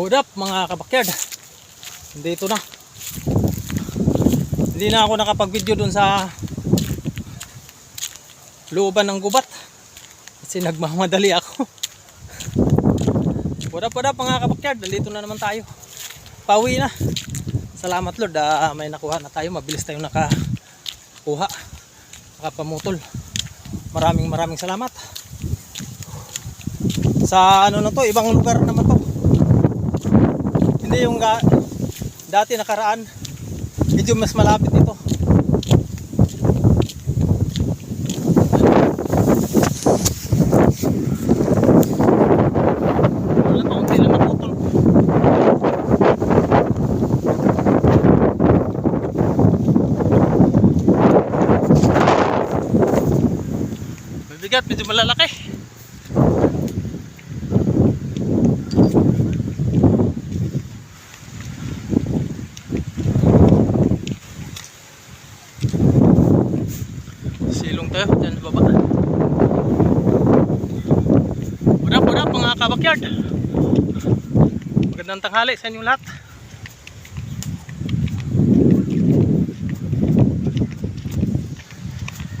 Hold up mga kabakyard. Dito na. Hindi na ako nakapag-video dun sa looban ng gubat. Kasi nagmamadali ako. Hold up, hold up mga kabakyard. Dito na naman tayo. Pauwi na. Salamat Lord. ah, may nakuha na tayo. Mabilis tayong nakakuha. Nakapamutol. Maraming maraming salamat. Sa ano na to, ibang lugar naman. Hindi yung ga, dati nakaraan. Medyo mas malapit ito. Mabigat, medyo malalaki. Tayo, dyan sa baba. What up, what mga kabakyard? Magandang tanghali sa inyong lahat.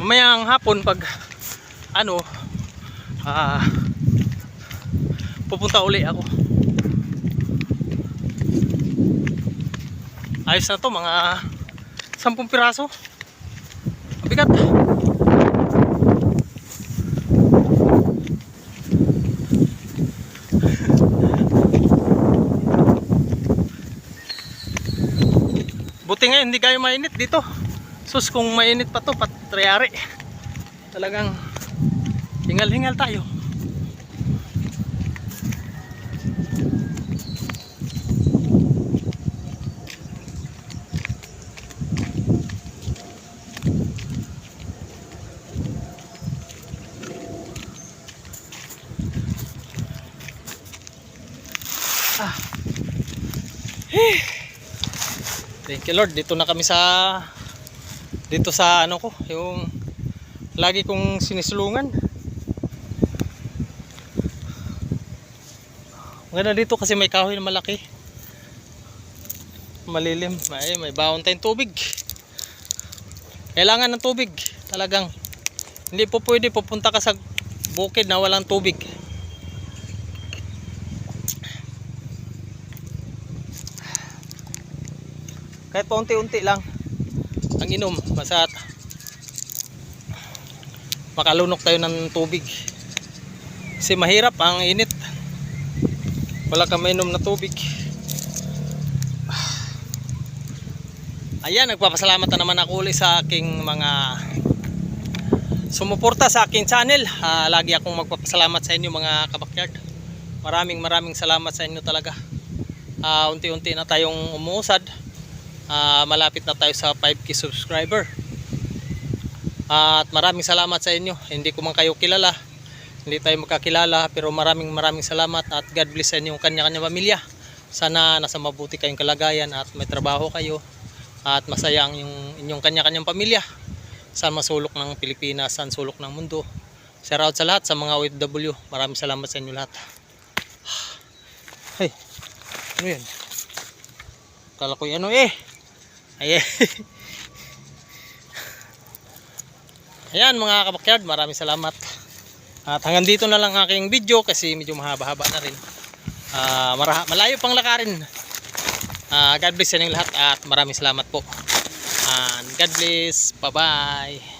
Mamayang hapon pag ano ah pupunta uli ako. Ayos na to mga 10 piraso. Mabigat. Buti nga hindi kayo mainit dito. Sus kung mainit pa to patriyari. Talagang hingal-hingal tayo. Ah. Thank you Lord. Dito na kami sa dito sa ano ko, yung lagi kong sinisulungan. Maganda dito kasi may kahoy na malaki. Malilim. May, may bawon tayong tubig. Kailangan ng tubig. Talagang hindi po pwede pupunta ka sa bukid na walang tubig. Kahit paunti-unti lang. Ang inom basta makalunok tayo ng tubig. Kasi mahirap ang init. Wala ka mainom na tubig. Ayan nagpapasalamat na naman ako ulit sa aking mga sumuporta sa aking channel. Ah, lagi akong magpapasalamat sa inyo mga kabakyard. Maraming maraming salamat sa inyo talaga. Ah, unti-unti na tayong umuusad Ah, malapit na tayo sa 5k subscriber. At maraming salamat sa inyo. Hindi ko man kayo kilala hindi tayo magkakilala pero maraming maraming salamat at God bless sa inyong kanya-kanya pamilya. Sana nasa mabuti kayong kalagayan at may trabaho kayo at masaya ang yung, inyong kanya-kanyang pamilya. Sa masulok ng Pilipinas sa sulok ng mundo. Shout out sa lahat sa mga OFW maraming salamat sa inyo lahat. Hey ano yun kala ko ano eh Ayan. Ayan mga kabakyard, maraming salamat. At hanggang dito na lang aking video kasi medyo mahaba-haba na rin. Mara- malayo pang lakarin. Ah, God bless sa lahat at maraming salamat po. And God bless. Bye-bye.